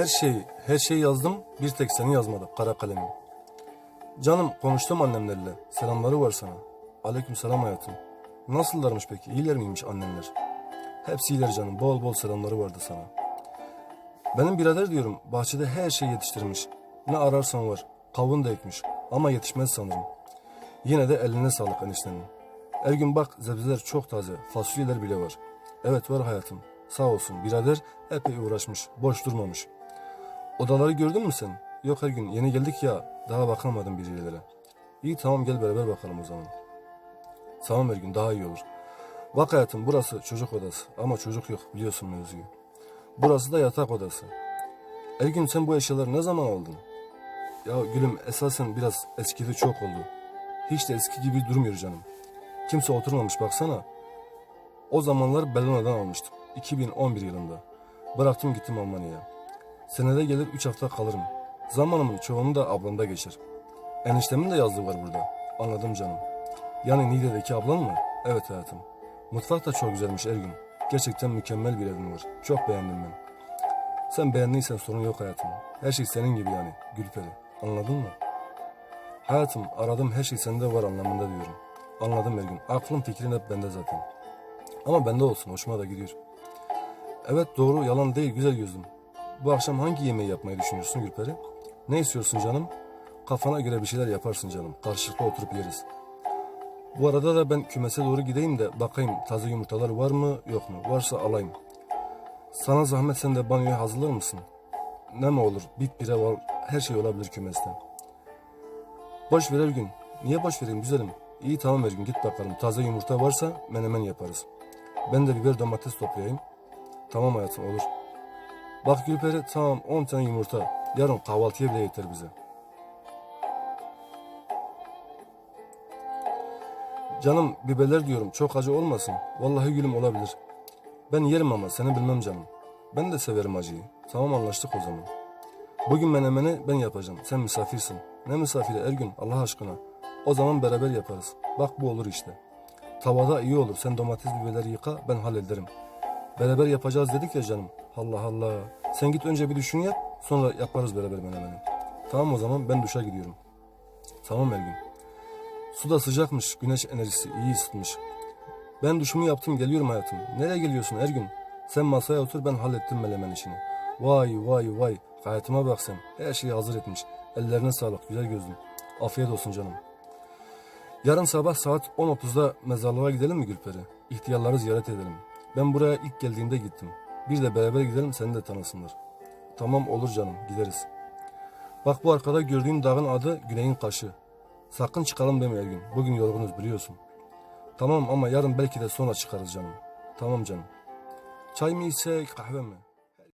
Her şeyi, her şeyi yazdım. Bir tek seni yazmadı kara kalemim. Canım konuştum annemlerle. Selamları var sana. Aleyküm selam hayatım. Nasıllarmış peki? İyiler miymiş annemler? Hepsi iyiler canım. Bol bol selamları vardı sana. Benim birader diyorum bahçede her şey yetiştirmiş. Ne ararsan var. Kavun da ekmiş. Ama yetişmez sanırım. Yine de eline sağlık eniştenin. Ergün bak zebzeler çok taze. Fasulyeler bile var. Evet var hayatım. Sağ olsun birader epey uğraşmış. Boş durmamış. Odaları gördün mü sen? Yok her gün yeni geldik ya daha bakamadım birilere. İyi tamam gel beraber bakalım o zaman. Tamam Ergün daha iyi olur. Bak hayatım burası çocuk odası ama çocuk yok biliyorsun mevzuyu. Burası da yatak odası. Ergün sen bu eşyaları ne zaman aldın? Ya gülüm esasen biraz eskidi çok oldu. Hiç de eski gibi durmuyor canım. Kimse oturmamış baksana. O zamanlar Belona'dan almıştım. 2011 yılında. Bıraktım gittim Almanya'ya. Senede gelir 3 hafta kalırım. Zamanımın çoğunu da ablamda geçer. Eniştemin de yazdığı var burada. Anladım canım. Yani Niğde'deki ablan mı? Evet hayatım. Mutfak da çok güzelmiş Ergün. Gerçekten mükemmel bir evin var. Çok beğendim ben. Sen beğendiysen sorun yok hayatım. Her şey senin gibi yani. Gülperi. Anladın mı? Hayatım aradığım her şey sende var anlamında diyorum. Anladım Ergün. Aklım fikrin hep bende zaten. Ama bende olsun hoşuma da gidiyor. Evet doğru yalan değil güzel gözlüm. Bu akşam hangi yemeği yapmayı düşünüyorsun Gülperi? Ne istiyorsun canım? Kafana göre bir şeyler yaparsın canım. Karşılıklı oturup yeriz. Bu arada da ben kümese doğru gideyim de bakayım taze yumurtalar var mı yok mu? Varsa alayım. Sana zahmet sen de banyoya hazırlar mısın? Ne mi olur? Bit bire var. Her şey olabilir kümeste. Boş ver Ergün. Niye boş vereyim güzelim? İyi tamam Ergün git bakalım. Taze yumurta varsa menemen yaparız. Ben de biber domates toplayayım. Tamam hayatım olur. Bak Gülperi tamam 10 tane yumurta. Yarın kahvaltıya bile yeter bize. Canım biberler diyorum çok acı olmasın. Vallahi gülüm olabilir. Ben yerim ama seni bilmem canım. Ben de severim acıyı. Tamam anlaştık o zaman. Bugün menemeni ben yapacağım. Sen misafirsin. Ne misafiri Ergün Allah aşkına. O zaman beraber yaparız. Bak bu olur işte. Tavada iyi olur. Sen domates biberleri yıka ben hallederim. Beraber yapacağız dedik ya canım. Allah Allah. Sen git önce bir düşün yap. Sonra yaparız beraber menemeni. Tamam o zaman ben duşa gidiyorum. Tamam Ergün. Su da sıcakmış. Güneş enerjisi iyi ısıtmış. Ben duşumu yaptım geliyorum hayatım. Nereye geliyorsun Ergün? Sen masaya otur ben hallettim melemen işini. Vay vay vay. Hayatıma bak sen. Her şeyi hazır etmiş. Ellerine sağlık güzel gözlüm. Afiyet olsun canım. Yarın sabah saat 10.30'da mezarlığa gidelim mi Gülperi? İhtiyarları ziyaret edelim. Ben buraya ilk geldiğimde gittim. Bir de beraber gidelim seni de tanısınlar. Tamam olur canım gideriz. Bak bu arkada gördüğün dağın adı Güney'in Kaşı. Sakın çıkalım deme Ergün. Bugün yorgunuz biliyorsun. Tamam ama yarın belki de sonra çıkarız canım. Tamam canım. Çay mı içsek kahve mi?